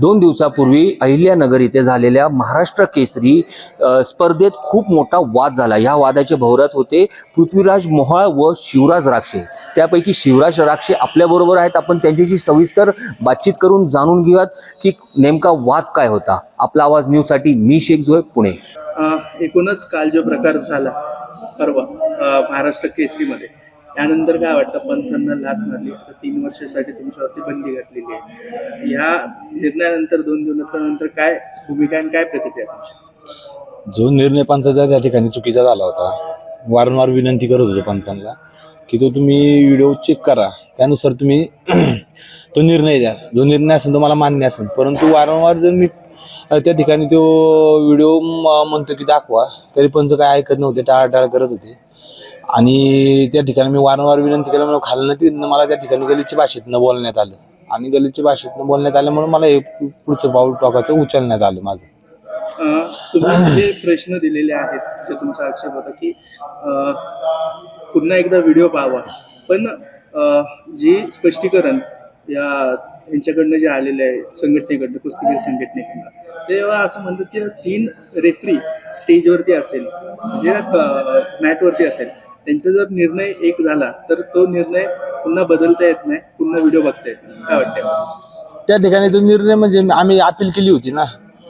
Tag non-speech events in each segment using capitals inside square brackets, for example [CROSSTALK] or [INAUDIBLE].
दोन दिवसापूर्वी अहिल्यानगर इथे झालेल्या महाराष्ट्र केसरी स्पर्धेत खूप मोठा वाद झाला. ह्या वादाचे भवरात होते पृथ्वीराज मोहाळ व शिवराज राक्षे. त्यापैकी शिवराज राक्षे आपल्याबरोबर आहेत. आपण त्यांच्याशी सविस्तर बातचीत करून जाणून घेऊयात की नेमका वाद काय होता. आपला आवाज न्यूजसाठी मी शेख जोय पुणे. एकूणच काल जो प्रकार झाला परवा महाराष्ट्र केसरीमध्ये त्यानंतर काय वाटतं पंचांना लात मारली तर तीन वर्षासाठी तुमच्यावरती बंदी घातलेली आहे या निर्णयानंतर दोन दिवसाच्या नंतर काय भूमिका आणि काय प्रतिक्रिया तुमची? जो निर्णय पंचाचा त्या ठिकाणी चुकीचा झाला होता वारंवार विनंती करत होतो पंचांना की तो तुम्ही व्हिडिओ चेक करा त्यानुसार तुम्ही [CLEARS THROAT] तो निर्णय द्या जो निर्णय असेल तो मला मान्य असेल परंतु वारंवार जर मी त्या ठिकाणी तो व्हिडिओ म्हणतो की दाखवा. तरी पंच काय ऐकत नव्हते टाळाटाळ करत होते. आणि त्या ठिकाणी मी वारंवार विनंती केल्यामुळे खाल्लं ती मला त्या ठिकाणी गलीच्या भाषेतनं बोलण्यात आलं. आणि गलीच्या भाषेतनं बोलण्यात आल्यामुळे मला हे पुढचं पाऊल टोकाचं उचलण्यात आलं माझं. तुम्ही जे प्रश्न दिलेले आहेत जे तुमचा आक्षेप होता की पुन्हा एकदा व्हिडिओ पाहावा. पण जे स्पष्टीकरण या यांच्याकडनं जे आलेले आहे संघटनेकडनं कुस्तीगीर संघटनेकडनं. तेव्हा असं म्हणतात की तीन रेफरी स्टेजवरती असेल जे मॅटवरती असेल त्यांचा जर निर्णय एक झाला तर तो निर्णय पुन्हा बदलता येत नाही पुन्हा व्हिडिओ बघता येत नाही. काय वाटतं त्या ठिकाणी तो निर्णय म्हणजे आम्ही अपील केली होती ना.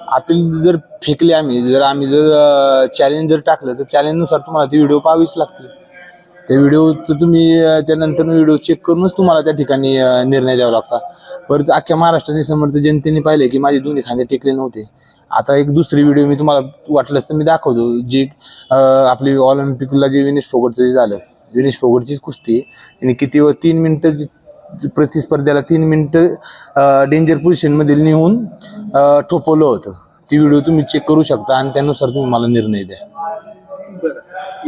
अपील जर फेकली आम्ही जर आम्ही जर चॅलेंज जर टाकलं तर चॅलेंजनुसार तुम्हाला ती व्हिडिओ पाहावीच लागते त्या व्हिडिओचं तुम्ही त्यानंतर व्हिडिओ चेक करूनच तुम्हाला त्या ठिकाणी निर्णय द्यावा लागता. परत अख्ख्या महाराष्ट्राने समर्थ जनतेने पाहिले की माझे दोन्ही खांदे टेकले नव्हते. आता एक दुसरी व्हिडिओ मी तुम्हाला वाटलंच तर मी दाखवतो जी आपली ऑलिम्पिकला जे विनेश फोगटचं जे झालं विनेश फोगटचीच कुस्ती आणि किती वेळ तीन मिनटं प्रतिस्पर्ध्याला तीन मिनटं डेंजर पोझिशनमध्ये नेऊन ठोपवलं होतं. ती व्हिडिओ तुम्ही चेक करू शकता आणि त्यानुसार तुम्ही मला निर्णय द्या.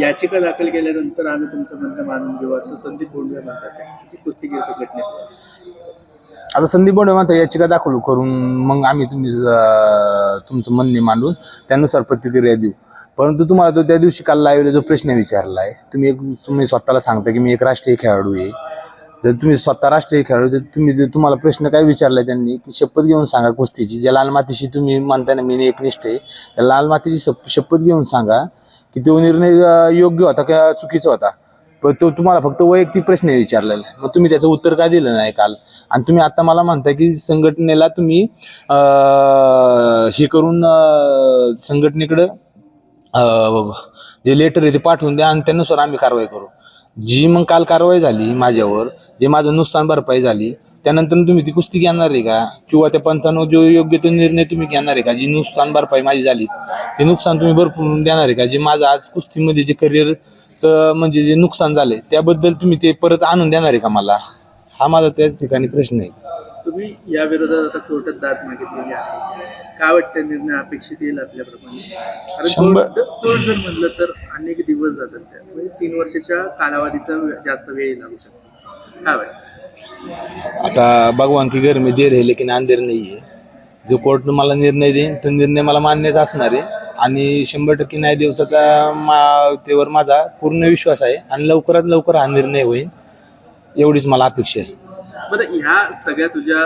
याचिका दाखल केल्यानंतर आम्ही तुमचं म्हणणं मानून घेऊ असं संदीप बोंडवे म्हणतात. कुस्तीगीर संघटनेत आता संदीप बोंडे म्हणता याचिका दाखल करून मग आम्ही तुम्ही तुमचं म्हणणे मांडून त्यानुसार प्रतिक्रिया देऊ. परंतु तुम्हाला तो त्या दिवशी काल लाईव्हला जो प्रश्न विचारला आहे तुम्ही एक तुम्ही स्वतःला सांगता की मी एक राष्ट्रीय खेळाडू आहे. जर तुम्ही स्वतः राष्ट्रीय खेळाडू तर तुम्ही जर तुम्हाला प्रश्न काय विचारला त्यांनी की शपथ घेऊन सांगा कुस्तीची. ज्या लाल मातीशी तुम्ही मानताना मी एकनिष्ठ आहे. त्या लाल मातीची शप- शपथ घेऊन सांगा की तो निर्णय योग्य होता का चुकीचा होता? पण तो तुम्हाला फक्त वैयक्तिक प्रश्न विचारलेला आहे. मग तुम्ही त्याचं उत्तर का दिलं नाही काल? आणि तुम्ही आता मला म्हणता की संघटनेला तुम्ही हे करून संघटनेकडं जे लेटर आहे ते पाठवून द्या आणि त्यानुसार आम्ही कारवाई करू. जी मग काल कारवाई झाली माझ्यावर जे माझं नुकसान भरपाई झाली त्यानंतर तुम्ही ती कुस्ती घेणार आहे का? किंवा त्या पंचांनो जो योग्य तो निर्णय तुम्ही घेणार आहे का? जी नुकसान भरपाई माझी झाली ते नुकसान तुम्ही भरपूर देणार आहे का? जे माझं आज कुस्तीमध्ये जे करिअरचं म्हणजे जे नुकसान झालंय त्याबद्दल तुम्ही ते परत आणून देणार आहे का मला? हा माझा त्या ठिकाणी प्रश्न आहे. तुम्ही या विरोधात आता कोर्टात दाद मागितलेली आहे. काय वाटतं निर्णय अपेक्षित येईल आपल्याप्रमाणे? कारण जर म्हणलं तर अनेक दिवस जातात त्या म्हणजे तीन वर्षाच्या कालावधीचा जास्त वेळ लागू शकतो. काय वाटतं आता भगवान की घर में देर आहे लेकिन अंधेर नाही आहे जो कोर्ट मला निर्णय देईन तो निर्णय मला मान्यच असणार आहे. आणि शंभर टक्के न्याय दिवसाचा मा त्यावर माझा पूर्ण विश्वास आहे आणि लवकरात लवकर हा निर्णय होईल एवढीच मला अपेक्षा आहे. बरं ह्या सगळ्या तुझ्या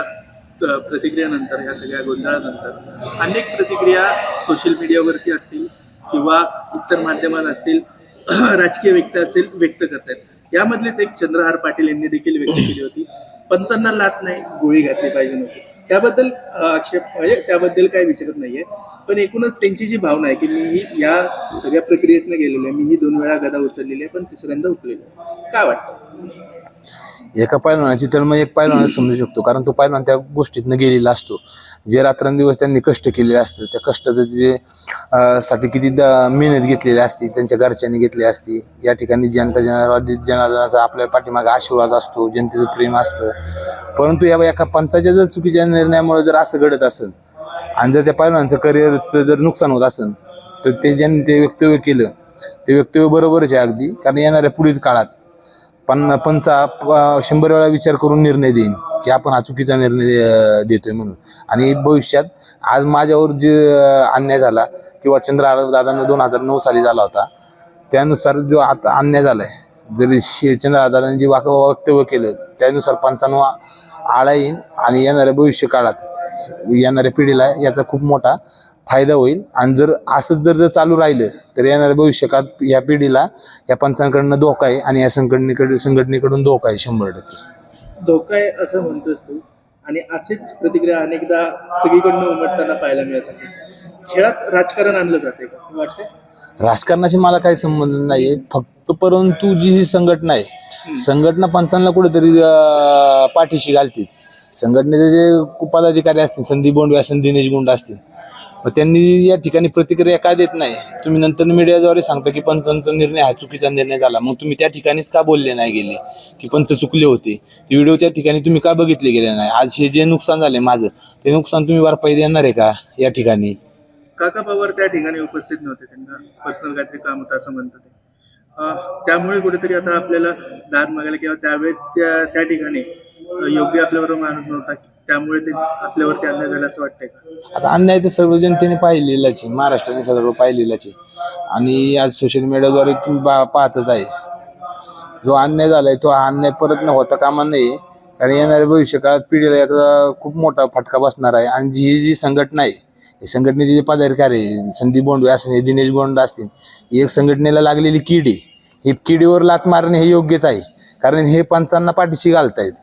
अ, प्रतिक्रियानंतर ह्या सगळ्या गोंधळानंतर अनेक प्रतिक्रिया सोशल मीडियावरती असतील किंवा इतर माध्यमात असतील [CLEARS THROAT] राजकीय व्यक्ती असतील व्यक्त करतायत. यामधलेच एक चंद्रहार पाटील यांनी देखील व्यक्त केली होती. पंचांना लात नाही गोळी घातली पाहिजे नव्हती. त्याबद्दल आक्षेप म्हणजे त्याबद्दल काही विचारत नाहीये. पण एकूणच त्यांची जी भावना आहे की मी ही या सगळ्या प्रक्रियेतनं गेलेलो आहे मी ही दोन वेळा गदा उचललेली आहे पण तिसऱ्यांदा उठलेली आहे. काय वाटतं? एका पैलवानाची तर मग एक पैलवान समजू शकतो. कारण तो पैलवान त्या गोष्टीतनं गेलेला असतो. जे रात्रंदिवस त्यांनी कष्ट केलेले असतं त्या कष्टाचं जे साठी किती मेहनत घेतलेली असती त्यांच्या घरच्यांनी घेतली असती या ठिकाणी जनता जनार्दन जनार्दनाचा आपल्या पाठीमागे आशीर्वाद असतो जनतेचं प्रेम असतं. परंतु या एका पंचाच्या जर चुकीच्या निर्णयामुळे जर असं घडत असेल आणि जर त्या पैलवानचं करिअरचं जर नुकसान होत असेल तर ते ज्यांनी ते वक्तव्य केलं ते वक्तव्य बरोबरच आहे अगदी. कारण येणाऱ्या पुढील काळात पण पंचा प- शंभर वेळा विचार करून निर्णय देईन की आपण हा चुकीचा निर्णय देतोय म्हणून. आणि भविष्यात आज माझ्यावर जे अन्याय झाला किंवा चंद्र दादांना दोन हजार नऊ साली झाला होता त्यानुसार जो आता अन्याय झालाय जरी शे- चंद्रहार दादांनी जे वाक वक्तव्य केलं त्यानुसार पंचांनो आळा येईन आणि येणाऱ्या भविष्य काळात येणाऱ्या पिढीला याचा खूप मोठा फायदा होईल. आणि जर असंच जर जर चालू राहिलं तर येणाऱ्या भविष्यकाळात या पिढीला या पंचांकडनं धोका आहे आणि या संघटनेकडे संघटनेकडून धोका आहे शंभर टक्के. धोका आहे असं म्हणतोस तू. आणि असेच प्रतिक्रिया अनेकदा सगळीकडनं उमटताना पाहायला मिळत आहे. खेळात राजकारण आणलं जाते का? वाटतं राजकारणाशी मला काही संबंध नाही फक्त परंतु जी ही संघटना आहे संघटना पंचांना कुठेतरी पाठीशी घालतील. संघटनेचे जे पदाधिकारी असतील संदीप बोंडवे असतील दिनेश गुंड असतील मग त्यांनी या ठिकाणी प्रतिक्रिया का देत नाही? तुम्ही नंतर मीडियाद्वारे सांगता की पंचांचा निर्णय हा चुकीचा निर्णय झाला. मग तुम्ही त्या ठिकाणीच का बोलले नाही गेले? की पंच चुकले होते? ते व्हिडिओ त्या ठिकाणी तुम्ही का बघितले गेले नाही? आज हे जे नुकसान झाले माझं ते नुकसान तुम्ही भरपाई देणार आहे का या ठिकाणी? काका पवार त्या ठिकाणी उपस्थित नव्हते. त्यांना पर्सनल काहीतरी काम होतं असं म्हणतात ते. त्यामुळे कुठेतरी आता आपल्याला दाद मागायला किंवा त्यावेळेस त्या त्या ठिकाणी योग्य आपल्याबरोबर माणूस नव्हता. त्यामुळे ते आपल्यावरती अन्याय झाला असं वाटतंय का? आता अन्याय तर सर्व जनतेने पाहिलेलाच आहे. महाराष्ट्राने सर्व पाहिलेलाच आहे. आणि आज सोशल मीडियाद्वारे तुम्ही बा पाहतच आहे. जो अन्याय झालाय तो अन्याय परत न होता कामा नये. कारण येणाऱ्या भविष्यकाळात पिढीला याचा खूप मोठा फटका बसणार आहे. आणि जी ही जी संघटना आहे ही संघटनेचे जे पदाधिकारी आहे संदीप बोंडवे असतील दिनेश गोंड असतील ही एक संघटनेला लागलेली किडी ही किडीवर लात मारणे हे योग्यच आहे. कारण हे पंचांना पाठीशी घालतायत.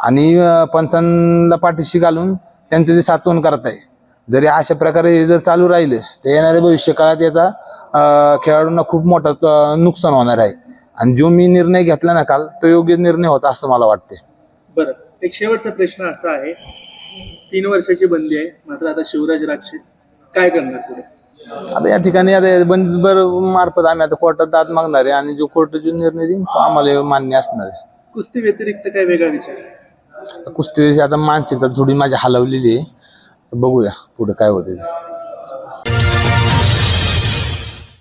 आणि पंचांना पाठीशी घालून त्यांचं जे सातवण करताय. जरी अशा प्रकारे हे जर चालू राहिलं तर येणाऱ्या भविष्य काळात याचा खेळाडूंना खूप मोठा नुकसान होणार आहे. आणि जो मी निर्णय घेतला ना काल तो योग्य निर्णय होता असं मला वाटते बरं. एक शेवटचा प्रश्न असा आहे. तीन वर्षाची बंदी आहे. मात्र आता शिवराज राक्षे काय करणार पुढे? आता या ठिकाणी आता बंदीबर मार्फत आम्ही आता कोर्टात दाद मागणार आहे. आणि जो कोर्ट जो निर्णय देईन तो आम्हाला मान्य असणार आहे. कुस्ती व्यतिरिक्त काय वेगळा विचार कुस्तीची आता मानसिकता थोडी माझी हलवलेली आहे. बघूया पुढे काय होते ते